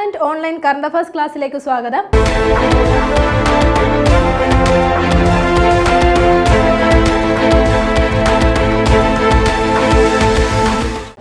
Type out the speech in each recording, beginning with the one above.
Talent online current affairs ക്ലാസ്സിലേക്ക് സ്വാഗതം.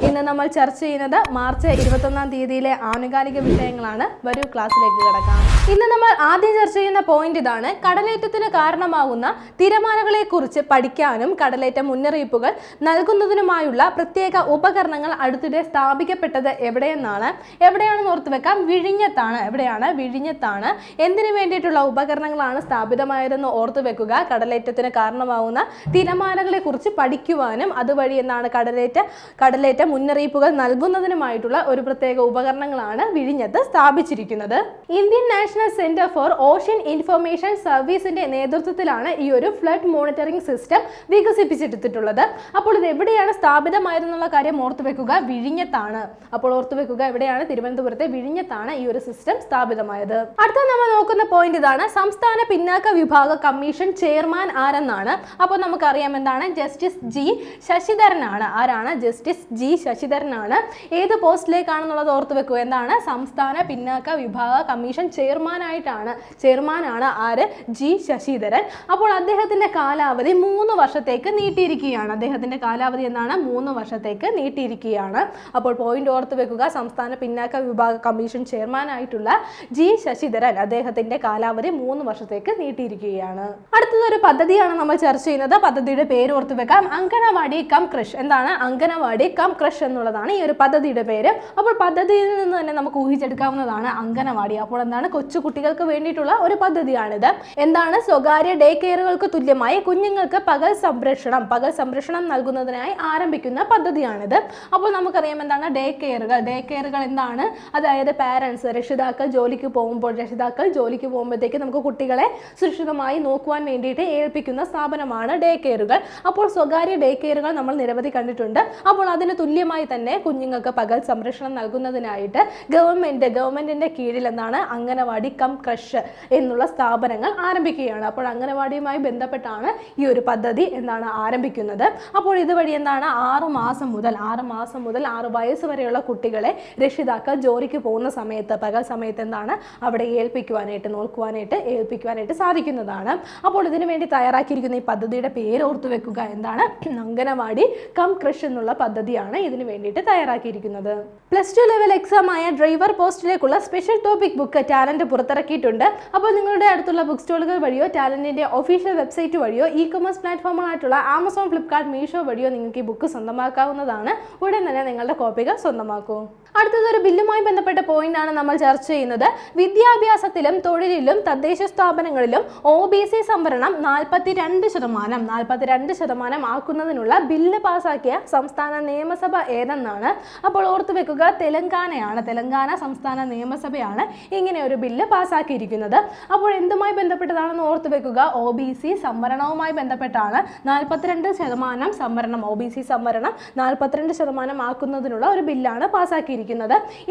ഇന്ന് നമ്മൾ ചർച്ച ചെയ്യുന്നത് മാർച്ച് ഇരുപത്തൊന്നാം തീയതിയിലെ ആനുകാലിക വിഷയങ്ങളാണ്. വരൂ ക്ലാസ്സിലേക്ക് കിടക്കാം. ഇന്ന് നമ്മൾ ആദ്യം ചർച്ച ചെയ്യുന്ന പോയിന്റ് ഇതാണ്. കടലേറ്റത്തിന് കാരണമാകുന്ന തിരമാലകളെ കുറിച്ച് പഠിക്കാനും കടലേറ്റ മുന്നറിയിപ്പുകൾ നൽകുന്നതിനുമായുള്ള പ്രത്യേക ഉപകരണങ്ങൾ അടുത്തിടെ സ്ഥാപിക്കപ്പെട്ടത് എവിടെയെന്നാണ്. എവിടെയാണെന്ന് ഓർത്ത് വെക്കാം. വിഴിഞ്ഞത്താണ്. എവിടെയാണ്? വിഴിഞ്ഞത്താണ്. എന്തിനു വേണ്ടിയിട്ടുള്ള ഉപകരണങ്ങളാണ് സ്ഥാപിതമായതെന്ന് ഓർത്തു വെക്കുക. കടലേറ്റത്തിന് കാരണമാകുന്ന തിരമാലകളെ കുറിച്ച് പഠിക്കുവാനും അതുവഴി എന്നാണ് കടലേറ്റ കടലേറ്റ മുന്നറിയിപ്പുകൾ നൽകുന്നതിനുമായിട്ടുള്ള ഒരു പ്രത്യേക ഉപകരണങ്ങളാണ് വിഴിഞ്ഞത്ത് സ്ഥാപിച്ചിരിക്കുന്നത്. Indian national centre for ocean information സർവീസിന്റെ നേതൃത്വത്തിലാണ് ഈ ഒരു ഫ്ലഡ് മോണിറ്ററിംഗ് സിസ്റ്റം വികസിപ്പിച്ചെടുത്തിട്ടുള്ളത്. അപ്പോൾ ഇത് എവിടെയാണ് സ്ഥാപിതമായതെന്നുള്ള കാര്യം ഓർത്തു വെക്കുക. വിഴിഞ്ഞത്താണ്. അപ്പോൾ ഓർത്തു വെക്കുക എവിടെയാണ് തിരുവനന്തപുരത്തെ വിഴിഞ്ഞത്താണ് ഈ ഒരു സിസ്റ്റം സ്ഥാപിതമായത്. അടുത്ത നമ്മൾ നോക്കുന്ന പോയിന്റ് ഇതാണ്. സംസ്ഥാന പിന്നാക്ക വിഭാഗ കമ്മീഷൻ ചെയർമാൻ ആരെന്നാണ്? അപ്പോൾ നമുക്കറിയാം എന്താണ്? ജസ്റ്റിസ് ജി ശശിധരനാണ്. ആരാണ്? ജസ്റ്റിസ് ജി ശശിധരനാണ്. ഏത് പോസ്റ്റിലേക്കാണെന്നുള്ളത് ഓർത്ത് വെക്കുക. എന്താണ്? സംസ്ഥാന പിന്നാക്ക വിഭാഗ കമ്മീഷൻ ചെയർമാനായിട്ടാണ് ചെയർമാനാണ് ആര്? ജി ശശിധരൻ. അപ്പോൾ അദ്ദേഹത്തിന്റെ കാലാവധി മൂന്ന് വർഷത്തേക്ക് നീട്ടിയിരിക്കുകയാണ്. അദ്ദേഹത്തിന്റെ കാലാവധി എന്നാണ് മൂന്ന് വർഷത്തേക്ക് നീട്ടിയിരിക്കുകയാണ്. അപ്പോൾ പോയിന്റ് ഓർത്ത് വെക്കുക സംസ്ഥാന പിന്നാക്ക വിഭാഗ കമ്മീഷൻ ചെയർമാനായിട്ടുള്ള ജി ശശിധരൻ അദ്ദേഹത്തിന്റെ കാലാവധി മൂന്ന് വർഷത്തേക്ക് നീട്ടിയിരിക്കുകയാണ്. അടുത്തതൊരു പദ്ധതിയാണ് നമ്മൾ ചർച്ച ചെയ്യുന്നത്. പദ്ധതിയുടെ പേര് ഓർത്ത് വെക്കാം. അങ്കണവാടി കം ക്രഷ് എന്താണ്? അങ്കണവാടി കം ക്രഷ് എന്നുള്ളതാണ് ഈ ഒരു പദ്ധതിയുടെ പേര്. അപ്പോൾ പദ്ധതിയിൽ നിന്ന് തന്നെ നമുക്ക് ഊഹിച്ചെടുക്കാവുന്നതാണ് അങ്കണവാടി. അപ്പോൾ എന്താണ്? കൊച്ചു കുട്ടികൾക്ക് വേണ്ടിയിട്ടുള്ള ഒരു പദ്ധതിയാണിത്. എന്താണ്? സ്വകാര്യ ഡേ കെയറുകൾക്ക് തുല്യമായി കുഞ്ഞുങ്ങൾക്ക് പകൽ സംരക്ഷണം പകൽ സംരക്ഷണം നൽകുന്നതിനായി ആരംഭിക്കുന്ന പദ്ധതിയാണിത്. അപ്പോൾ നമുക്കറിയാം എന്താണ് ഡേ കെയറുകൾ. ഡേ കെയറുകൾ എന്താണ്? അതായത് പാരൻസ് രക്ഷിതാക്കൾ ജോലിക്ക് പോകുമ്പോൾ രക്ഷിതാക്കൾ ജോലിക്ക് പോകുമ്പോഴത്തേക്ക് നമുക്ക് കുട്ടികളെ സുരക്ഷിതമായി നോക്കുവാൻ വേണ്ടിയിട്ട് ഏൽപ്പിക്കുന്ന സ്ഥാപനമാണ് ഡേ കെയറുകൾ. അപ്പോൾ സ്വകാര്യ ഡേ കെയറുകൾ നമ്മൾ നിരവധി കണ്ടിട്ടുണ്ട്. അപ്പോൾ അതിന് തുല്യമായി തന്നെ കുഞ്ഞുങ്ങൾക്ക് പകൽ സംരക്ഷണം നൽകുന്നതിനായിട്ട് ഗവൺമെന്റ് ഗവൺമെന്റിന്റെ കീഴിൽ എന്താണ്? അംഗനവാടി കം ക്രഷ് എന്നുള്ള സ്ഥാപനങ്ങൾ ആരംഭിക്കുകയാണ്. അപ്പോൾ അംഗനവാടിയുമായി ബന്ധപ്പെട്ടാണ് ഈ ഒരു പദ്ധതി എന്താണ് ആരംഭിക്കുന്നത്. അപ്പോൾ ഇതുവഴി എന്താണ് ആറ് മാസം മുതൽ ആറ് മാസം മുതൽ ആറ് വയസ്സ് വരെയുള്ള കുട്ടികളെ രക്ഷിതാക്കൾ ജോലിക്ക് പോകുന്ന സമയത്ത് പകൽ സമയത്ത് എന്താണ് അവിടെ ഏൽപ്പിക്കുവാനായിട്ട് നോക്കുവാനായിട്ട് ഏൽപ്പിക്കുവാനായിട്ട് സാധിക്കുന്നതാണ്. അപ്പോൾ ഇതിനു വേണ്ടി തയ്യാറാക്കിയിരിക്കുന്ന ഈ പദ്ധതിയുടെ പേര് ഓർത്തു വെക്കുക. എന്താണ്? അംഗനവാടി കം ക്രഷ് എന്നുള്ള പദ്ധതിയാണ് ഇതിനു വേണ്ടിയിട്ട് തയ്യാറാക്കിയിരിക്കുന്നത്. പ്ലസ് ടു ലെവൽ എക്സാം ആയ ഡ്രൈവർ പോസ്റ്റിലേക്കുള്ള സ്പെഷ്യൽ ടോപ്പിക് ബുക്ക് ടാലന്റ് പുറത്തിറക്കിയിട്ടുണ്ട്. അപ്പോൾ നിങ്ങളുടെ അടുത്തുള്ള ബുക്ക് സ്റ്റോളുകൾ വഴിയോ ടാലന്റിന്റെ ഒഫീഷ്യൽ വെബ്സൈറ്റ് വഴിയോ ഇ കൊമേഴ്സ് പ്ലാറ്റ്ഫോമുകളായിട്ടുള്ള ആമസോൺ ഫ്ലിപ്കാർട്ട് മീഷോ വഴിയോ നിങ്ങൾക്ക് ഈ ബുക്ക് സ്വന്തമാക്കാവുന്നതാണ്. ഉടൻ തന്നെ നിങ്ങളുടെ കോപ്പികൾ സ്വന്തമാക്കൂ. അടുത്തതൊരു ബില്ലുമായി ബന്ധപ്പെട്ട പോയിന്റ് ആണ് നമ്മൾ ചർച്ച ചെയ്യുന്നത്. വിദ്യാഭ്യാസത്തിലും തൊഴിലിലും തദ്ദേശ സ്ഥാപനങ്ങളിലും ഒ ബി സി സംവരണം നാൽപ്പത്തിരണ്ട് ശതമാനം നാൽപ്പത്തിരണ്ട് ശതമാനം ആക്കുന്നതിനുള്ള ബില്ല് പാസാക്കിയ സംസ്ഥാന നിയമസഭ ഏതെന്നാണ്? അപ്പോൾ ഓർത്തു വെക്കുക തെലങ്കാനയാണ് തെലങ്കാന സംസ്ഥാന നിയമസഭയാണ് ഇങ്ങനെ ഒരു ബില്ല് പാസാക്കിയിരിക്കുന്നത്. അപ്പോൾ എന്തുമായി ബന്ധപ്പെട്ടതാണെന്ന് ഓർത്തു വെക്കുക ഒ ബി സി സംവരണവുമായി ബന്ധപ്പെട്ടാണ് നാൽപ്പത്തിരണ്ട് ശതമാനം സംവരണം ഒ ബി സി സംവരണം നാൽപ്പത്തിരണ്ട് ശതമാനം ആക്കുന്നതിനുള്ള ഒരു ബില്ലാണ് പാസാക്കിയിരിക്കുന്നത്.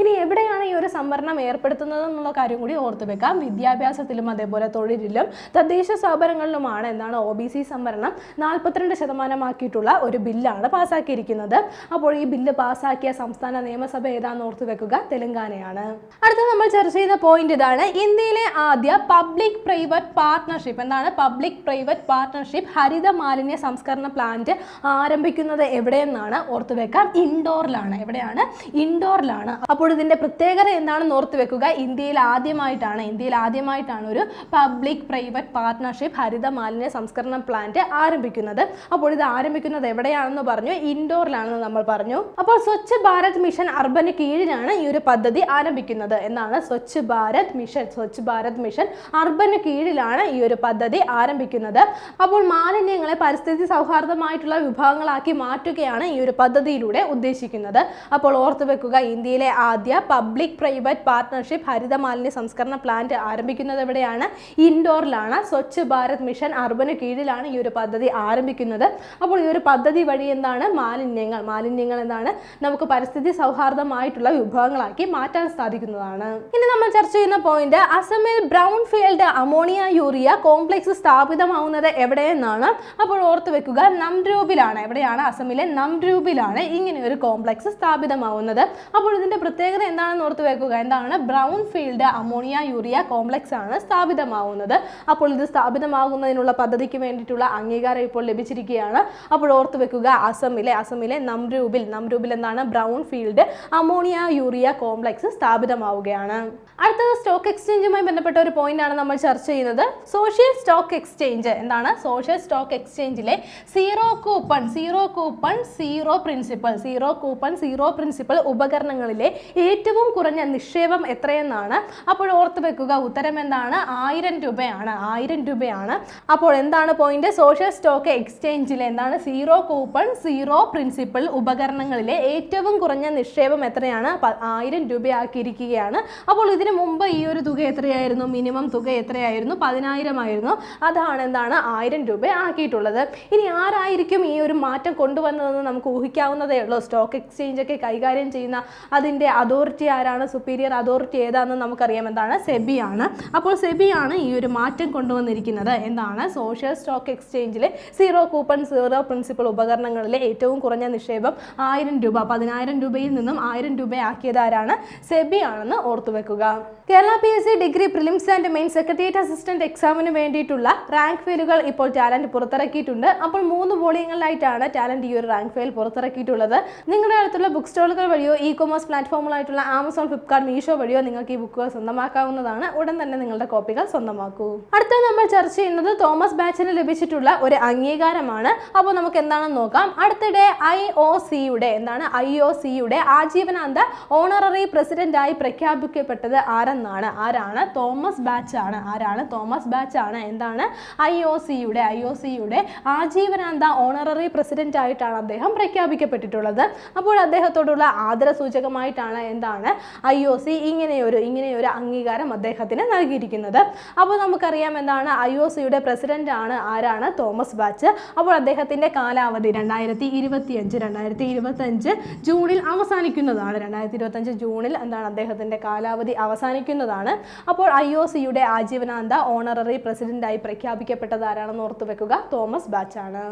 ഇനി എവിടെയാണ് ഈ ഒരു സംവരണം ഏർപ്പെടുത്തുന്നത് എന്നുള്ള കാര്യം കൂടി ഓർത്തു വെക്കാം. വിദ്യാഭ്യാസത്തിലും അതേപോലെ തൊഴിലിലും തദ്ദേശ സ്ഥാപനങ്ങളിലുമാണ് എന്താണ് ഒ ബി സി സംവരണം നാൽപ്പത്തിരണ്ട് ശതമാനമാക്കിയിട്ടുള്ള ഒരു ബില്ലാണ് പാസ്സാക്കിയിരിക്കുന്നത് അപ്പോൾ ഈ ബില്ല് പാസ്സാക്കിയ സംസ്ഥാന നിയമസഭ ഏതാണെന്ന് ഓർത്തു വെക്കുക? തെലങ്കാനയാണ്. അടുത്ത നമ്മൾ ചർച്ച ചെയ്യുന്ന പോയിന്റ് ഇതാണ് ഇന്ത്യയിലെ ആദ്യ പബ്ലിക് പ്രൈവറ്റ് പാർട്ട്ണർഷിപ്പ്. എന്താണ് പബ്ലിക് പ്രൈവറ്റ് പാർട്ട്ണർഷിപ്പ്? ഹരിത മാലിന്യ സംസ്കരണ പ്ലാന്റ് ആരംഭിക്കുന്നത് എവിടെയെന്നാണ് ഓർത്തു വെക്കാം. ഇൻഡോറിലാണ്. എവിടെയാണ്? ഇൻഡോറിലാണ് അപ്പോൾ ഇതിന്റെ പ്രത്യേകത എന്താണെന്ന് ഓർത്തു വെക്കുക. ഇന്ത്യയിൽ ആദ്യമായിട്ടാണ് ഇന്ത്യയിൽ ആദ്യമായിട്ടാണ് ഒരു പബ്ലിക് പ്രൈവറ്റ് പാർട്ട്ണർഷിപ്പ് ഹരിത മാലിന്യ സംസ്കരണ പ്ലാന്റ് ആരംഭിക്കുന്നത്. അപ്പോൾ ഇത് ആരംഭിക്കുന്നത് എവിടെയാണെന്ന് പറഞ്ഞു. ഇൻഡോറിലാണെന്ന് നമ്മൾ പറഞ്ഞു. അപ്പോൾ സ്വച്ഛ് ഭാരത് മിഷൻ അർബന് കീഴിലാണ് ഈ ഒരു പദ്ധതി ആരംഭിക്കുന്നത് എന്നാണ് സ്വച്ഛ് ഭാരത് മിഷൻ സ്വച്ഛ് ഭാരത് മിഷൻ അർബന് കീഴിലാണ് ഈ ഒരു പദ്ധതി ആരംഭിക്കുന്നത്. അപ്പോൾ മാലിന്യങ്ങളെ പരിസ്ഥിതി സൗഹാർദ്ദമായിട്ടുള്ള വിഭാഗങ്ങളാക്കി മാറ്റുകയാണ് ഈ ഒരു പദ്ധതിയിലൂടെ ഉദ്ദേശിക്കുന്നത്. അപ്പോൾ ഓർത്തു വെക്കുക ഇന്ത്യയിലെ ആദ്യ പബ്ലിക് പ്രൈവറ്റ് പാർട്ട്ണർഷിപ്പ് ഹരിത മാലിന്യ സംസ്കരണ പ്ലാന്റ് ആരംഭിക്കുന്നത് എവിടെയാണ്? ഇൻഡോറിലാണ്. സ്വച്ഛ് ഭാരത് മിഷൻ അർബന് കീഴിലാണ് ഈ ഒരു പദ്ധതി ആരംഭിക്കുന്നത്. അപ്പോൾ ഈ ഒരു പദ്ധതി വഴി എന്താണ്? മാലിന്യങ്ങൾ. മാലിന്യങ്ങൾ എന്താണ്? നമുക്ക് പരിസ്ഥിതി സൗഹാർദ്ദമായിട്ടുള്ള വിഭവങ്ങളാക്കി മാറ്റാൻ സാധിക്കുന്നതാണ്. ഇനി നമ്മൾ ചർച്ച ചെയ്യുന്ന പോയിന്റ് അസമിൽ brown field ammonia urea complex സ്ഥാപിതമാവുന്നത് എവിടെയെന്നാണ്? അപ്പോൾ ഓർത്തു വെക്കുക നംരൂപിലാണ്. എവിടെയാണ്? അസമിലെ നംരൂപിലാണ് ഇങ്ങനെ ഒരു കോംപ്ലക്സ് സ്ഥാപിതമാവുന്നത്. അപ്പോൾ ഇതിന്റെ പ്രത്യേകത എന്താണെന്ന് ഓർത്ത് വെക്കുക. എന്താണ്? Brown field ammonia urea complex ആണ് സ്ഥാപിതമാവുന്നത്. അപ്പോൾ ഇത് സ്ഥാപിതമാകുന്നതിനുള്ള പദ്ധതിക്ക് വേണ്ടിയിട്ടുള്ള അംഗീകാരം ഇപ്പോൾ ലഭിച്ചിരിക്കുകയാണ്. അപ്പോൾ ഓർത്ത് വെക്കുക അസമിലെ അസമിലെ നംരൂപിൽ നംരൂപിൽ എന്താണ്? Brown field ammonia urea complex സ്ഥാപിതമാവുകയാണ്. അടുത്തത് സ്റ്റോക്ക് എക്സ്ചേഞ്ചുമായി ബന്ധപ്പെട്ട ഒരു പോയിന്റ് ആണ് നമ്മൾ ചർച്ച ചെയ്യുന്നത്. സോഷ്യൽ സ്റ്റോക്ക് എക്സ്ചേഞ്ച് എന്താണ്? Social stock എക്സ്ചേഞ്ചിലെ zero coupon zero coupon zero principal zero coupon zero principal ഉപകരണങ്ങളിലെ ഏറ്റവും കുറഞ്ഞ നിക്ഷേപം എത്രയെന്നാണ് അപ്പോൾ ഓർത്ത് വെക്കുക. ഉത്തരം എന്താണ്? ആയിരം രൂപയാണ്. ആയിരം രൂപയാണ്. അപ്പോൾ എന്താണ് പോയിന്റ് സോഷ്യൽ സ്റ്റോക്ക് എക്സ്ചേഞ്ചിലെ എന്താണ്? സീറോ കൂപ്പൺ സീറോ പ്രിൻസിപ്പൽ ഉപകരണങ്ങളിലെ ഏറ്റവും കുറഞ്ഞ നിക്ഷേപം എത്രയാണ്? ആയിരം രൂപയാക്കിയിരിക്കുകയാണ്. അപ്പോൾ ഇതിനു മുമ്പ് ഈ ഒരു തുക എത്രയായിരുന്നു? മിനിമം തുക എത്രയായിരുന്നു? പതിനായിരം ആയിരുന്നു അതാണ് എന്താണ്? ആയിരം രൂപ ആക്കിയിട്ടുള്ളത്. ഇനി ആരായിരിക്കും ഈ ഒരു മാറ്റം കൊണ്ടുവന്നതെന്ന് നമുക്ക് ഊഹിക്കാവുന്നതേ ഉള്ളൂ. സ്റ്റോക്ക് എക്സ്ചേഞ്ച് ഒക്കെ കൈകാര്യം ചെയ്യുന്ന അതിന്റെ അതോറിറ്റി ആരാണ്? സുപ്പീരിയർ അതോറിറ്റി ഏതാണെന്ന് നമുക്കറിയാം. എന്താണ്? സെബി ആണ് അപ്പോൾ സെബിയാണ് ഈ ഒരു മാറ്റം കൊണ്ടുവന്നിരിക്കുന്നത്. എന്താണ്? സോഷ്യൽ സ്റ്റോക്ക് എക്സ്ചേഞ്ചിലെ സീറോ കൂപ്പൺ സീറോ പ്രിൻസിപ്പൾ ഉപകരണങ്ങളിലെ ഏറ്റവും കുറഞ്ഞ നിക്ഷേപം ആയിരം രൂപ. പതിനായിരം രൂപയിൽ നിന്നും ആയിരം രൂപ ആരാണ്? സെബി ആണെന്ന് ഓർത്തു വെക്കുക Kerala P S C degree prelims and main secretariat assistant എക്സാമിന് വേണ്ടിയിട്ടുള്ള റാങ്ക് ഫെയിലുകൾ ഇപ്പോൾ ടാലന്റ് പുറത്തിറക്കിയിട്ടുണ്ട്. അപ്പോൾ മൂന്ന് വോളിയങ്ങളിലായിട്ടാണ് ടാലന്റ് ഈ ഒരു റാങ്ക് ഫെയിൽ പുറത്തിറക്കിയിട്ടുള്ളത്. നിങ്ങളുടെ അടുത്തുള്ള ബുക്ക് സ്റ്റോളുകൾ വഴിയോ ഇ കൊമേഴ്സ് പ്ലാറ്റ്ഫോമുകളായിട്ടുള്ള ആമസോൺ ഫ്ലിപ്കാർട്ട് മീഷോ വഴിയോ നിങ്ങൾക്ക് ഈ ബുക്കുകൾ സ്വന്തമാക്കാവുന്നതാണ്. ഉടൻ തന്നെ നിങ്ങളുടെ കോപ്പികൾ സ്വന്തമാക്കൂ. അടുത്ത നമ്മൾ ചർച്ച ചെയ്യുന്നത് തോമസ് ബാച്ചിന് ലഭിച്ചിട്ടുള്ള ഒരു അംഗീകാരമാണ്. അപ്പോൾ നമുക്ക് എന്താണെന്ന് നോക്കാം. അടുത്തിടെ ഐ ഒ സിയുടെ എന്താണ് ഐ ഒ സിയുടെ ആജീവനാന്ത ഓണററി പ്രസിഡന്റായി പ്രഖ്യാപിക്കപ്പെട്ടത് ആരെന്നാണ്? ആരാണ്? തോമസ് ബാച്ച് ആണ്. ആരാണ്? തോമസ് ബാച്ച് ആണ്. എന്താണ്? ഐ ഒ സിയുടെ ഐ ഒ സിയുടെ ആജീവനാന്ത ഓണററി പ്രസിഡന്റ് ആയിട്ടാണ് അദ്ദേഹം പ്രഖ്യാപിക്കപ്പെട്ടിട്ടുള്ളത്. അപ്പോൾ അദ്ദേഹത്തോടുള്ള ആദര സൂചകമായിട്ടാണ് എന്താണ്? ഐ ഒ സി ഇങ്ങനെയൊരു ഇങ്ങനെയൊരു അംഗീകാരം അദ്ദേഹത്തിന് നൽകിയിരിക്കുന്നത്. അപ്പോൾ നമുക്കറിയാം എന്താണ്? ഐ ഒ സിയുടെ പ്രസിഡന്റ് ആണ് ആരാണ്? Thomas Bach. അപ്പോൾ അദ്ദേഹത്തിന്റെ കാലാവധി രണ്ടായിരത്തി ഇരുപത്തിയഞ്ച് രണ്ടായിരത്തി ഇരുപത്തഞ്ച് ജൂണിൽ അവസാനിക്കുന്നതാണ്. രണ്ടായിരത്തി ഇരുപത്തഞ്ച് ജൂണിൽ എന്താണ് അദ്ദേഹത്തിന്റെ കാലാവധി അവസാനിക്കുന്നതാണ്. അപ്പോൾ ഐ ഒ സിയുടെ ആജീവനാന്ത ഓണററി പ്രസിഡന്റായി പ്രഖ്യാപിക്കപ്പെട്ടത് ആരാണെന്ന് ഓർത്തു വെക്കുക. തോമസ് ബാച്ചാണ്.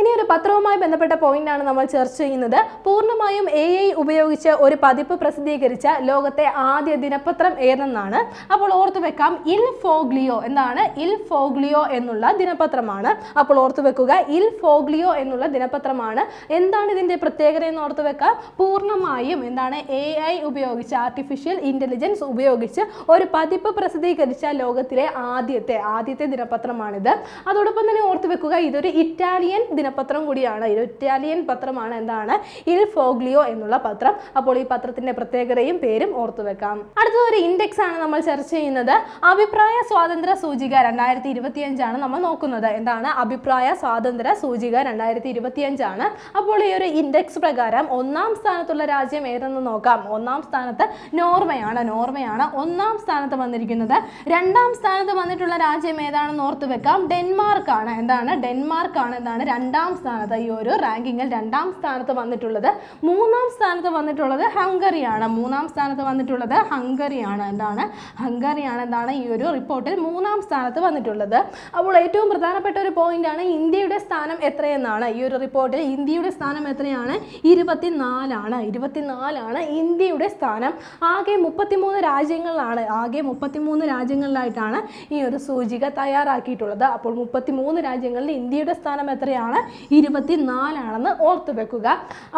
ഇനി ഒരു പത്രവുമായി ബന്ധപ്പെട്ട പോയിന്റാണ് നമ്മൾ ചർച്ച ചെയ്യുന്നത്. പൂർണമായും എ ഐ ഉപയോഗിച്ച് ഒരു പതിപ്പ് പ്രസിദ്ധീകരിച്ച ലോകത്തെ ആദ്യ ദിനപത്രം ഏതെന്നാണ്. അപ്പോൾ ഓർത്തു വെക്കാം. ഇൽ ഫോഗ്ലിയോ എന്താണ്? ഇൽ ഫോഗ്ലിയോ എന്നുള്ള ദിനപത്രമാണ്. അപ്പോൾ ഓർത്തു വെക്കുക. ഇൽ ഫോഗ്ലിയോ എന്നുള്ള ദിനപത്രമാണ്. എന്താണ് ഇതിന്റെ പ്രത്യേകത എന്ന് ഓർത്തു വെക്കാം. പൂർണമായും എന്താണ്? എ ഐ ഉപയോഗിച്ച് ആർട്ടിഫിഷ്യൽ ഇന്റലിജൻസ് ഉപയോഗിച്ച് ഒരു പതിപ്പ് പ്രസിദ്ധീകരിച്ച ലോകത്തിലെ ആദ്യത്തെ ആദ്യത്തെ ദിനപത്രമാണിത്. അതോടൊപ്പം തന്നെ ഓർത്തു വെക്കുക ഇതൊരു ഇറ്റാലിയൻ ദിനപത്രം കൂടിയാണ്. ഇത് ഇറ്റാലിയൻ പത്രമാണ്. എന്താണ്? ഇൽ ഫോഗ്ലിയോ എന്നുള്ള പത്രം. അപ്പോൾ ഈ പത്രത്തിന്റെ പ്രത്യേകതയും പേരും ഓർത്തു വെക്കാം. അടുത്തത് ഒരു ഇൻഡെക്സ് ആണ് നമ്മൾ ചർച്ച ചെയ്യുന്നത്. അഭിപ്രായ സ്വാതന്ത്ര്യ സൂചിക രണ്ടായിരത്തി ഇരുപത്തിയഞ്ചാണ് നമ്മൾ നോക്കുന്നത്. എന്താണ്? അഭിപ്രായ സ്വാതന്ത്ര്യ സൂചിക രണ്ടായിരത്തി ഇരുപത്തിയഞ്ചാണ് അപ്പോൾ ഈ ഒരു ഇൻഡെക്സ് പ്രകാരം ഒന്നാം സ്ഥാനത്തുള്ള രാജ്യം ഏതെന്ന് നോക്കാം. ഒന്നാം സ്ഥാനത്ത് നോർവയാണ് നോർവയാണ് ഒന്നാം സ്ഥാനത്ത് വന്നിരിക്കുന്നത്. രണ്ടാം സ്ഥാനത്ത് വന്നിട്ടുള്ള രാജ്യം ഏതാണെന്ന് ഓർത്ത് വെക്കാം. ഡെൻമാർക്ക് ആണ് എന്താണ്? ഡെൻമാർക്ക് ആണ് എന്താണ്? രണ്ടാം സ്ഥാനത്ത്. ഈ ഒരു റാങ്കിങ്ങിൽ രണ്ടാം സ്ഥാനത്ത് വന്നിട്ടുള്ളത്. മൂന്നാം സ്ഥാനത്ത് വന്നിട്ടുള്ളത് ഹംഗറിയാണ്. മൂന്നാം സ്ഥാനത്ത് വന്നിട്ടുള്ളത് ഹംഗറിയാണ്. എന്താണ്? ഹംഗറിയാണ് എന്താണ്? ഈ ഒരു റിപ്പോർട്ടിൽ മൂന്നാം സ്ഥാനത്ത് വന്നിട്ടുള്ളത്. അപ്പോൾ ഏറ്റവും പ്രധാനപ്പെട്ട ഒരു പോയിന്റ് ആണ് ഇന്ത്യയുടെ സ്ഥാനം എത്രയെന്നാണ്. ഈ ഒരു റിപ്പോർട്ടിൽ ഇന്ത്യയുടെ സ്ഥാനം എത്രയാണ്? ഇരുപത്തിനാലാണ്. ഇരുപത്തിനാലാണ് ഇന്ത്യയുടെ സ്ഥാനം. ആകെ മുപ്പത്തിമൂന്ന് രാജ്യങ്ങളിലാണ് ആകെ മുപ്പത്തിമൂന്ന് രാജ്യങ്ങളിലായിട്ടാണ് ഈ ഒരു സൂചിക തയ്യാറാക്കിയിട്ടുള്ളത്. അപ്പോൾ മുപ്പത്തിമൂന്ന് രാജ്യങ്ങളിൽ ഇന്ത്യയുടെ സ്ഥാനം എത്രയാണ്? ഇരുപത്തിനാലാണെന്ന് ഓർത്തു വെക്കുക.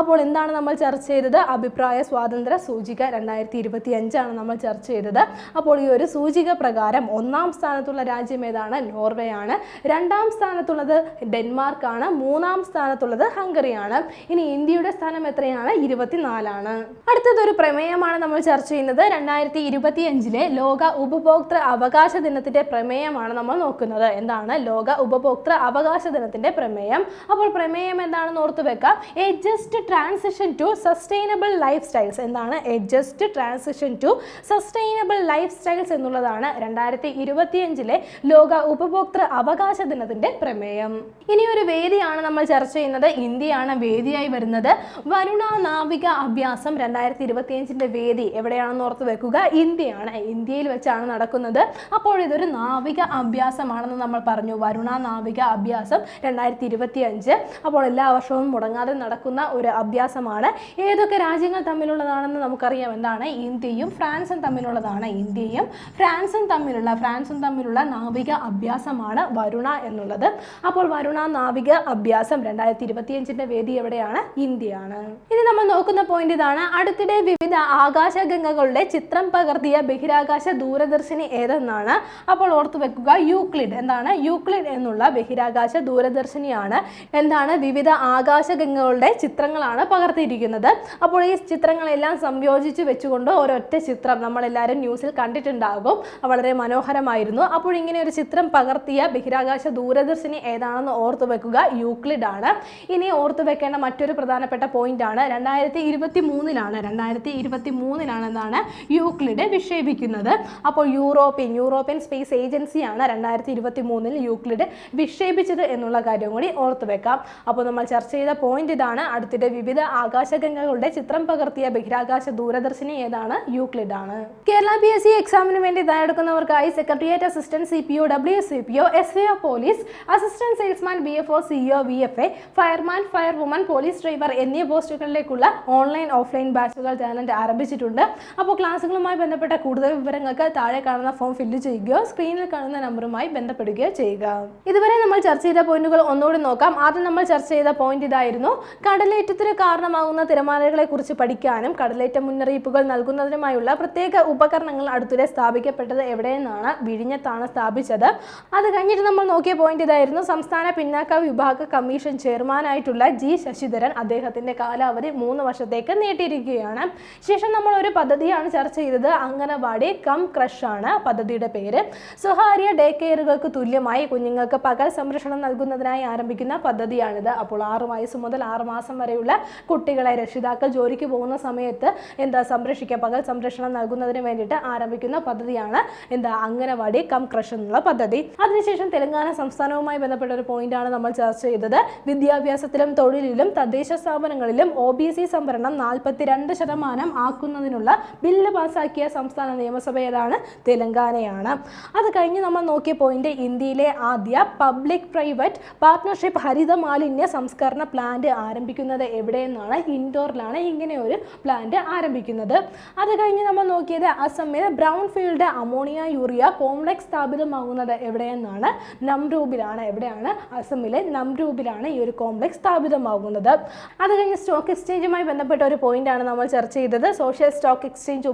അപ്പോൾ എന്താണ് നമ്മൾ ചർച്ച ചെയ്തത്? അഭിപ്രായ സ്വാതന്ത്ര്യ സൂചിക രണ്ടായിരത്തി ഇരുപത്തി അഞ്ചാണ് നമ്മൾ ചർച്ച ചെയ്തത്. അപ്പോൾ ഈ ഒരു സൂചിക പ്രകാരം ഒന്നാം സ്ഥാനത്തുള്ള രാജ്യം ഏതാണ്? നോർവേ ആണ് രണ്ടാം സ്ഥാനത്തുള്ളത് ഡെൻമാർക്ക് ആണ് മൂന്നാം സ്ഥാനത്തുള്ളത് ഹംഗറിയാണ്. ഇനി ഇന്ത്യയുടെ സ്ഥാനം എത്രയാണ്? ഇരുപത്തിനാലാണ്. അടുത്തത് ഒരു പ്രമേയമാണ് നമ്മൾ ചർച്ച ചെയ്യുന്നത്. രണ്ടായിരത്തി ഇരുപത്തി അഞ്ചിലെ ലോക ഉപഭോക്തൃ അവകാശ ദിനത്തിന്റെ പ്രമേയമാണ് നമ്മൾ നോക്കുന്നത്. എന്താണ്? ലോക ഉപഭോക്തൃ അവകാശ ദിനത്തിന്റെ പ്രമേയം. അപ്പോൾ പ്രമേയം എന്താണെന്ന് ഓർത്ത് വെക്കാം. A just transition to sustainable lifestyles എന്താണ്? A just transition to sustainable lifestyles എന്നുള്ളതാണ് രണ്ടായിരത്തി ഇരുപത്തിയഞ്ചിലെ ലോക ഉപഭോക്തൃ അവകാശ ദിനത്തിന്റെ പ്രമേയം. ഇനി ഒരു വേദിയാണ് നമ്മൾ ചർച്ച ചെയ്യുന്നത്. ഇന്ത്യയാണ് വേദിയായി വരുന്നത്. വരുണ നാവിക അഭ്യാസം രണ്ടായിരത്തി ഇരുപത്തിയഞ്ചിന്റെ വേദി എവിടെയാണെന്ന് ഓർത്ത് വെക്കുക. ഇന്ത്യയാണ് ഇന്ത്യയിൽ വെച്ചാണ് നടക്കുന്നത്. അപ്പോൾ ഇതൊരു നാവിക അഭ്യാസമാണെന്ന് നമ്മൾ പറഞ്ഞു. വരുണ നാവിക അഭ്യാസം രണ്ടായിരത്തി ഇരുപത്തി അഞ്ച് അപ്പോൾ എല്ലാ വർഷവും മുടങ്ങാതെ നടക്കുന്ന ഒരു അഭ്യാസമാണ്. ഏതൊക്കെ രാജ്യങ്ങൾ തമ്മിലുള്ളതാണെന്ന് നമുക്കറിയാം. എന്താണ്? ഇന്ത്യയും ഫ്രാൻസും തമ്മിലുള്ളതാണ്. ഇന്ത്യയും ഫ്രാൻസും തമ്മിലുള്ള ഫ്രാൻസും തമ്മിലുള്ള നാവിക അഭ്യാസമാണ് വരുണ എന്നുള്ളത്. അപ്പോൾ വരുണ നാവിക അഭ്യാസം രണ്ടായിരത്തി ഇരുപത്തിയഞ്ചിന്റെ വേദി എവിടെയാണ്? ഇന്ത്യയാണ്. ഇനി നമ്മൾ നോക്കുന്ന പോയിന്റ് ഇതാണ്. അടുത്തിടെ വിവിധ ആകാശഗംഗകളുടെ ചിത്രം പകർത്തിയ ബഹിരാകാശ ദൂരദർശിനി ഏതെന്നാണ് അപ്പോൾ ഓർത്തു വെക്കുക. യൂക്ലിഡ്. എന്താണ്? യൂക്ലിഡ് എന്നുള്ള ബഹിരാകാശ ദൂരദർശിനിയാണ്. എന്താണ്? വിവിധ ആകാശഗംഗകളുടെ ചിത്രങ്ങളാണ് പകർത്തിയിരിക്കുന്നത്. അപ്പോൾ ഈ ചിത്രങ്ങളെല്ലാം സംയോജിച്ച് വെച്ചുകൊണ്ട് ഒരൊറ്റ ചിത്രം നമ്മളെല്ലാവരും ന്യൂസിൽ കണ്ടിട്ടുണ്ടാകും. വളരെ മനോഹരമായിരുന്നു. അപ്പോൾ ഇങ്ങനെ ഒരു ചിത്രം പകർത്തിയ ബഹിരാകാശ ദൂരദർശിനി ഏതാണെന്ന് ഓർത്തു വെക്കുക. യൂക്ലിഡ് ആണ്. ഇനി ഓർത്തു വെക്കേണ്ട മറ്റൊരു പ്രധാനപ്പെട്ട പോയിന്റ് ആണ് രണ്ടായിരത്തി ഇരുപത്തി മൂന്നിലാണ് രണ്ടായിരത്തി ഇരുപത്തി മൂന്നിലാണ് എന്താണ് യൂക്ലിഡ്. വിക്ഷേപിക്കുന്നത്. അപ്പോൾ യൂറോപ്യൻ യൂറോപ്യൻ സ്പേസ് ഏജൻസിയാണ് രണ്ടായിരത്തി ഇരുപത്തി മൂന്നിൽ യൂക്ലിഡ് വിക്ഷേപിച്ചത് എന്നുള്ള കാര്യം കൂടി ഓർത്തു വെക്കാം. അപ്പോൾ നമ്മൾ ചർച്ച ചെയ്ത പോയിന്റ് ഇതാണ്. അടുത്തിടെ വിവിധ ആകാശഗംഗകളുടെ ചിത്രം പകർത്തിയ ബഹിരാകാശ ദൂരദർശിനി ഏതാണ്? യൂക്ലിഡ് ആണ് കേരള പി എസ് സി എക്സാമിന് വേണ്ടി തയ്യാറെടുക്കുന്നവർക്കായി secretariat assistant C P O W C P O S A O police assistant salesman B F O C O V F A fireman firewoman police driver എന്നീ പോസ്റ്റുകളിലേക്കുള്ള online offline ബാച്ചുകൾ talent ആരംഭിച്ചിട്ടുണ്ട്. അപ്പോൾ ക്ലാസ്സുകളുമായി ബന്ധപ്പെട്ട കൂടുതൽ വിവരങ്ങൾക്ക് താഴെ കാണുന്ന ഫോം ഫില്ല് ചെയ്യുകയോ സ്ക്രീനിൽ കാണുന്ന നമ്പറുമായി ബന്ധപ്പെടുകയോ ചെയ്യുക. ഇതുവരെ നമ്മൾ ചർച്ച ചെയ്ത പോയിന്റുകൾ ഒന്നുകൂടി നോക്കാം. ആദ്യം നമ്മൾ ചർച്ച ചെയ്ത പോയിന്റ് ഇതായിരുന്നു. കടലേറ്റത്തിന് കാരണമാകുന്ന തിരമാലകളെ കുറിച്ച് പഠിക്കാനും കടലേറ്റ മുന്നറിയിപ്പുകൾ നൽകുന്നതിനുമായുള്ള പ്രത്യേക ഉപകരണങ്ങൾ അടുത്തിടെ സ്ഥാപിക്കപ്പെട്ടത് എവിടെയെന്നാണ് വിഴിഞ്ഞത്താണ് സ്ഥാപിച്ചത്. അത് കഴിഞ്ഞിട്ട് നമ്മൾ നോക്കിയ പോയിന്റ് ഇതായിരുന്നു. സംസ്ഥാന പിന്നാക്ക വിഭാഗ കമ്മീഷൻ ചെയർമാനായിട്ടുള്ള ജി ശശിധരൻ അദ്ദേഹത്തിന്റെ കാലാവധി മൂന്ന് വർഷത്തേക്ക് നീട്ടിയിരിക്കുകയാണ്. ശേഷം നമ്മൾ ഒരു പദ്ധതിയാണ് ചർച്ച ചെയ്തത്. അംഗനവാടി കം ക്രഷ് ആണ് പദ്ധതിയുടെ പേര്. സ്വകാര്യ ഡേ കെയറുകൾക്ക് തുല്യമായി കുഞ്ഞുങ്ങൾക്ക് പകൽ സംരക്ഷണം നൽകുന്നതിനായി ആരംഭിക്കുന്ന പദ്ധതിയാണിത്. അപ്പോൾ ആറ് വയസ്സ് മുതൽ ആറ് മാസം വരെയുള്ള കുട്ടികളെ രക്ഷിതാക്കൾ ജോലിക്ക് പോകുന്ന സമയത്ത് എന്താ സംരക്ഷിക്കുക? പകൽ സംരക്ഷണം നൽകുന്നതിന് വേണ്ടിയിട്ട് ആരംഭിക്കുന്ന പദ്ധതിയാണ് എന്താ അംഗനവാടി കം ക്രഷ് എന്നുള്ള പദ്ധതി. അതിനുശേഷം തെലങ്കാന സംസ്ഥാനവുമായി ബന്ധപ്പെട്ട ഒരു പോയിന്റാണ് നമ്മൾ ചർച്ച ചെയ്തത്. വിദ്യാഭ്യാസത്തിലും തൊഴിലിലും തദ്ദേശ സ്ഥാപനങ്ങളിലും ഒ ബി സി സംവരണം നാൽപ്പത്തിരണ്ട് ശതമാനം ആക്കുന്നതിനുള്ള ബില്ല് പാസാക്കിയ സംസ്ഥാന നിയമസഭ ഏതാണ്? തെലങ്കാനയാണ്. അത് കഴിഞ്ഞ് നമ്മൾ നോക്കിയ പോയിന്റ് ഇന്ത്യയിലെ ആദ്യ പബ്ലിക് പ്രൈവറ്റ് പാർട്ണർഷിപ്പ് ഹരിത മാലിന്യ സംസ്കരണ പ്ലാന്റ് ആരംഭിക്കുന്നത് എവിടെയെന്നാണ്? ഇൻഡോറിലാണ് ഇങ്ങനെ ഒരു പ്ലാന്റ് ആരംഭിക്കുന്നത്. അത് കഴിഞ്ഞ് നമ്മൾ നോക്കിയത് അസമിൽ brown field ammonia urea complex സ്ഥാപിതമാകുന്നത് എവിടെയെന്നാണ്? നംരൂബിലാണ് എവിടെയാണ്? അസമിലെ നംരൂബിലാണ് ഈ ഒരു കോംപ്ലക്സ് സ്ഥാപിതമാകുന്നത്. അത് കഴിഞ്ഞ് സ്റ്റോക്ക് എക്സ്ചേഞ്ചുമായി ബന്ധപ്പെട്ട ഒരു പോയിന്റാണ് നമ്മൾ ചർച്ച ചെയ്തത്. സോഷ്യൽ സ്റ്റോക്ക് എക്സ്ചേഞ്ച്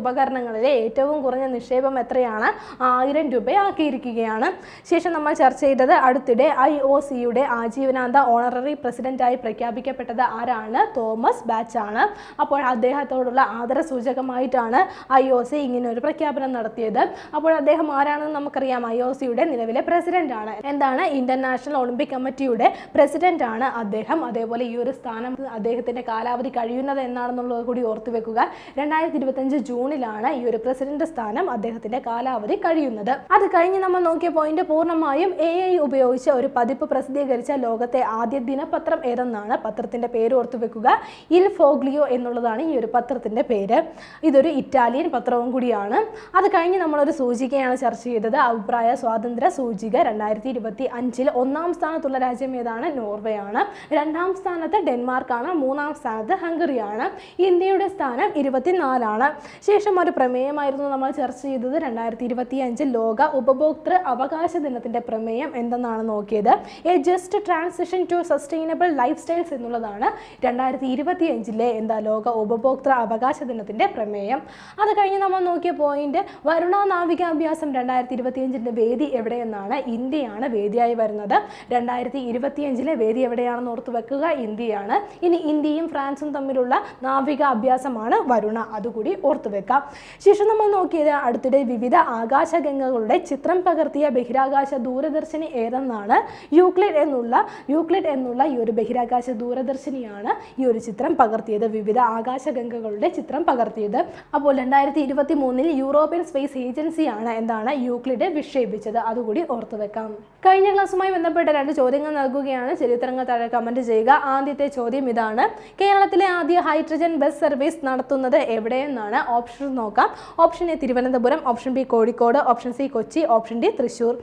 ഉപകരണങ്ങളിലെ ഏറ്റവും കുറഞ്ഞ നിക്ഷേപം എത്രയാണ്? ആയിരം രൂപയാക്കിയിരിക്കുകയാണ്. ശേഷം നമ്മൾ ചർച്ച ചെയ്തത് അടുത്തിടെ ഐ ഒ സിയുടെ ആജീവനാന്ത ഓണററി പ്രസിഡന്റായി പ്രഖ്യാപിക്കപ്പെട്ടത് ആരാണ്? തോമസ് ബാച്ച് ആണ് അപ്പോൾ അദ്ദേഹത്തോടുള്ള ആദര സൂചകമായിട്ടാണ് ഐ ഒ സി ഇങ്ങനെ ഒരു പ്രഖ്യാപനം നടത്തിയത്. അപ്പോൾ അദ്ദേഹം ആരാണെന്ന് നമുക്കറിയാം. ഐ ഒ സിയുടെ നിലവിലെ പ്രസിഡന്റ് ആണ്. എന്താണ്? ഇന്റർനാഷണൽ ഒളിമ്പിക് കമ്മിറ്റിയുടെ പ്രസിഡന്റ് ആണ് അദ്ദേഹം. അതേപോലെ ഈ ഒരു സ്ഥാനം അദ്ദേഹത്തിന്റെ കാലാവധി കഴിയുന്നത് എന്നാണെന്നുള്ളത് കൂടി ഓർത്തു വെക്കുക രണ്ടായിരത്തി ഇരുപത്തഞ്ച് ജൂണിലാണ് ഈ ഒരു പ്രസിഡന്റ് സ്ഥാനം അദ്ദേഹത്തിന്റെ കാലാവധി കഴിയുന്നത്. അത് കഴിഞ്ഞ് നമ്മൾ നോക്കിയ പോയിന്റ് പൂർണമായും എ ഐ ഉപയോഗിച്ച് ഒരു പതിപ്പ് പ്രസിദ്ധീകരിച്ച ലോകത്തെ ആദ്യ ദിനപത്രം ഏതെന്നാണ് പത്രത്തിന്റെ പേര് ഓർത്തു വെക്കുക. ഇൽ ഫോഗ്ലിയോ എന്നുള്ളതാണ് ഈ ഒരു പത്രത്തിന്റെ പേര്. ഇതൊരു ഇറ്റാലിയൻ പത്രവും കൂടിയാണ്. അത് കഴിഞ്ഞ് നമ്മളൊരു സൂചികയാണ് ചർച്ച ചെയ്തത്. അഭിപ്രായ സ്വാതന്ത്ര്യ സൂചിക രണ്ടായിരത്തി ഇരുപത്തി അഞ്ചിൽ ഒന്നാം സ്ഥാനത്തുള്ള രാജ്യം ഏതാണ്? നോർവേ ആണ്. രണ്ടാം സ്ഥാനത്ത് ഡെൻമാർക്കാണ്. മൂന്നാം സ്ഥാനത്ത് ഹംഗറിയാണ്. ഇന്ത്യയുടെ സ്ഥാനം ഇരുപത്തിനാലാണ്. ശേഷം ഒരു പ്രമേയമായിരുന്നു നമ്മൾ ചർച്ച ചെയ്തത് രണ്ടായിരത്തി ഇരുപത്തി അഞ്ച് ലോക ഉപഭോക്തൃ അവകാശ ദിനത്തിന്റെ പ്രമേയം എന്തെന്നാണ് നോക്കിയത്. A just transition to sustainable lifestyles എന്നുള്ളതാണ് രണ്ടായിരത്തി ഇരുപത്തി അഞ്ചിലെ എന്താ ലോക ഉപഭോക്തൃ അവകാശ ദിനത്തിന്റെ പ്രമേയം. അത് കഴിഞ്ഞ് നമ്മൾ നോക്കിയ പോയിന്റ് വരുണ നാവികാഭ്യാസം രണ്ടായിരത്തി ഇരുപത്തി അഞ്ചിന്റെ വേദി എവിടെയെന്നാണ് ഇന്ത്യയാണ് വേദിയായി വരുന്നത്. രണ്ടായിരത്തി ഇരുപത്തി അഞ്ചിലെ വേദി എവിടെയാണെന്ന് ഓർത്ത് വെക്കുക ഇന്ത്യയാണ്. ഇനി ഇന്ത്യയും ഫ്രാൻസും തമ്മിലുള്ള നാവിക അഭ്യാസമാണ് വരുണ. അതുകൂടി ഓർത്തു വെക്കാം. ശേഷം നമ്മൾ നോക്കിയത് അടുത്തിടെ വിവിധ ആകാശഗംഗകളുടെ ചിത്രം പകർത്തിയ ബഹിരാകാശ ദൂരദർശിനി ഏതെന്നാണ് യൂക്ലിഡ് എന്നുള്ള യൂക്ലിഡ് എന്നുള്ള ഈ ഒരു ബഹിരാകാശ ദൂരദർശിനിയാണ് ഈ ഒരു ചിത്രം പകർത്തിയത് വിവിധ ആകാശഗംഗകളുടെ ചിത്രം പകർത്തിയത്. അപ്പോൾ രണ്ടായിരത്തി ഇരുപത്തി മൂന്നിൽ യൂറോപ്യൻ സ്പേസ് ഏജൻസിയാണ് എന്താണ് യൂക്ലിഡ് വിക്ഷേപിച്ചത്. അതുകൂടി ഓർത്തു വെക്കാം. കഴിഞ്ഞ ക്ലാസ്സുമായി ബന്ധപ്പെട്ട രണ്ട് ചോദ്യങ്ങൾ നൽകുകയാണ്. ചരിത്രങ്ങൾ താഴെ കമന്റ് ചെയ്യുക. ആദ്യത്തെ ചോദ്യം ഇതാണ്. കേരളത്തിലെ ആദ്യ ഹൈഡ്രജൻ ബസ് സർവീസ് നടത്തുന്നത് എവിടെയെന്നാണ്? ഓപ്ഷൻ നോക്കാം. Option A Thiruvananthapuram option B Kozhikode option C Kochi option D Thrissur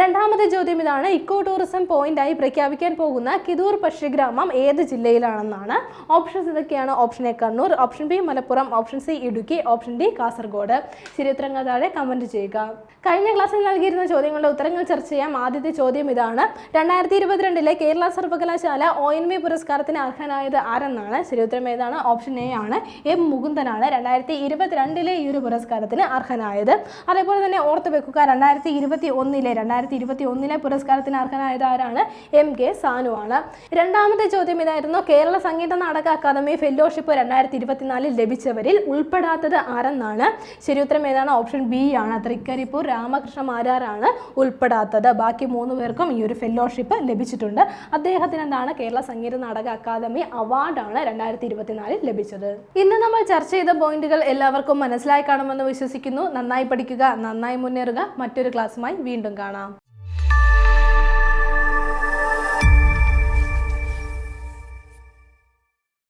രണ്ടാമത്തെ ചോദ്യം ഇതാണ്. ഇക്കോ ടൂറിസം പോയിന്റായി പ്രഖ്യാപിക്കാൻ പോകുന്ന കിതൂർ പക്ഷിഗ്രാമം ഏത് ജില്ലയിലാണെന്നാണ്. ഓപ്ഷൻസ് ഇതൊക്കെയാണ്. Option A Kannur option B Malappuram option C Idukki option D Kasaragod. ശരിയുത്തരങ്ങൾ താഴെ കമന്റ് ചെയ്യുക. കഴിഞ്ഞ ക്ലാസ്സിൽ നൽകിയിരുന്ന ചോദ്യങ്ങളുടെ ഉത്തരങ്ങൾ ചർച്ച ചെയ്യാം. ആദ്യത്തെ ചോദ്യം ഇതാണ്. രണ്ടായിരത്തി ഇരുപത്തിരണ്ടിലെ കേരള സർവകലാശാല ഒ എൻ വി പുരസ്കാരത്തിന് അർഹനായത് ആരെന്നാണ്? ഉത്തരം ഏതാണ്? ഓപ്ഷൻ എ ആണ്. എം മുകുന്ദനാണ്. രണ്ടായിരത്തി ഇരുപത്തിരണ്ടിലെ ഈ ഒരു പുരസ്കാരത്തിന് അർഹനായത്. അതേപോലെ തന്നെ ഓർത്ത് വെക്കുക രണ്ടായിരത്തി ഇരുപത്തി ഒന്നിലെ രണ്ടായിരത്തി ഇരുപത്തി ഒന്നിലെ പുരസ്കാരത്തിന് അർഹനായത് ആരാണ്? എം കെ സാനു ആണ്. രണ്ടാമത്തെ ചോദ്യം ഇതായിരുന്നു കേരള സംഗീത നാടക അക്കാദമി ഫെലോഷിപ്പ് രണ്ടായിരത്തി ഇരുപത്തിനാലിൽ ലഭിച്ചവരിൽ ഉൾപ്പെടാത്തത് ആരെന്നാണ്? ശരിയുത്തരം ഏതാണ്? ഓപ്ഷൻ ബി ആണ്. തൃക്കരിപ്പൂർ രാമകൃഷ്ണ മാരാറാണ് ഉൾപ്പെടാത്തത്. ബാക്കി മൂന്ന് പേർക്കും ഈ ഒരു ഫെലോഷിപ്പ് ലഭിച്ചിട്ടുണ്ട്. അദ്ദേഹത്തിന് എന്താണ് കേരള സംഗീത നാടക അക്കാദമി അവാർഡാണ് രണ്ടായിരത്തി ഇരുപത്തിനാലിൽ ലഭിച്ചത്. ഇന്ന് നമ്മൾ ചർച്ച ചെയ്ത പോയിന്റുകൾ എല്ലാവർക്കും മനസ്സിലായി കാണുമെന്ന് വിശ്വസിക്കുന്നു. നന്നായി പഠിക്കുക നന്നായി മുന്നേറുക. മറ്റൊരു ക്ലാസ്സുമായി വീണ്ടും കാണാം.